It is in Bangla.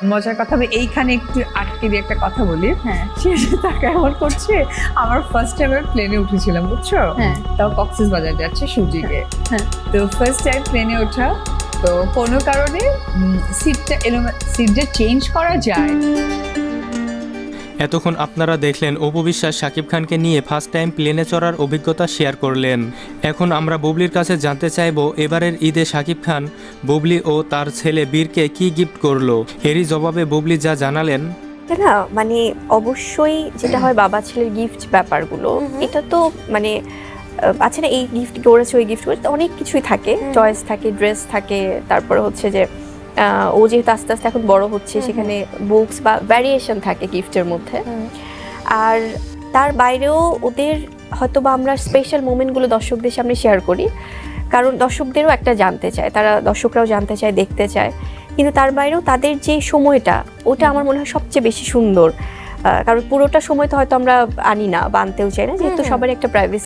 মজার কথা আমি এইখানে একটু আটকে দিয়ে একটা কথা বলি। হ্যাঁ। সে এমন করছে আমার ফার্স্ট টাইম আমি প্লেনে উঠেছিলাম বুঝছ? হ্যাঁ। তাও কক্সেস বাজার যাচ্ছে সুজিকে। হ্যাঁ। তো ফার্স্ট টাইম প্লেনে ওঠা তো কোনো কারণে সিটটা এরকম সিট যে চেঞ্জ করা যায় এতক্ষণ আপনারা দেখলেন অপু বিশ্বাস শাকিব খানকে নিয়ে ফার্স্ট টাইম প্লেনে চড়ার অভিজ্ঞতা শেয়ার করলেন। এখন আমরা বুবলির কাছে জানতে চাইব এবারের ঈদে শাকিব খান বুবলি ও তার ছেলে বীরকে কি গিফট করল? এরই জবাবে বুবলি যা জানালেন। এটা না মানে অবশ্যই যেটা হয় বাবা ছেলের গিফট ব্যাপারগুলো এটা তো মানে আছে না এই গিফট করেছে ওই গিফট করেছে অনেক কিছুই থাকে। চয়েস থাকে ড্রেস থাকে তারপরে হচ্ছে যে ও যেহেতু আস্তে আস্তে এখন বড় হচ্ছে সেখানে বুকস বা ভ্যারিয়েশন থাকে গিফটের মধ্যে। আর তার বাইরেও ওদের হয়তো বা আমরা স্পেশাল মোমেন্টগুলো দর্শকদের সামনে শেয়ার করি। কারণ দর্শকদেরও একটা জানতে চায় তারা দর্শকরাও জানতে চায় দেখতে চায়। কিন্তু তার বাইরেও তাদের যে সময়টা ওটা আমার মনে হয় সবচেয়ে বেশি সুন্দর। কারণ পুরোটা সময় তো হয়তো আমরা আনি না বা আনতেও চাই না যেহেতু সবার একটা প্রাইভেসি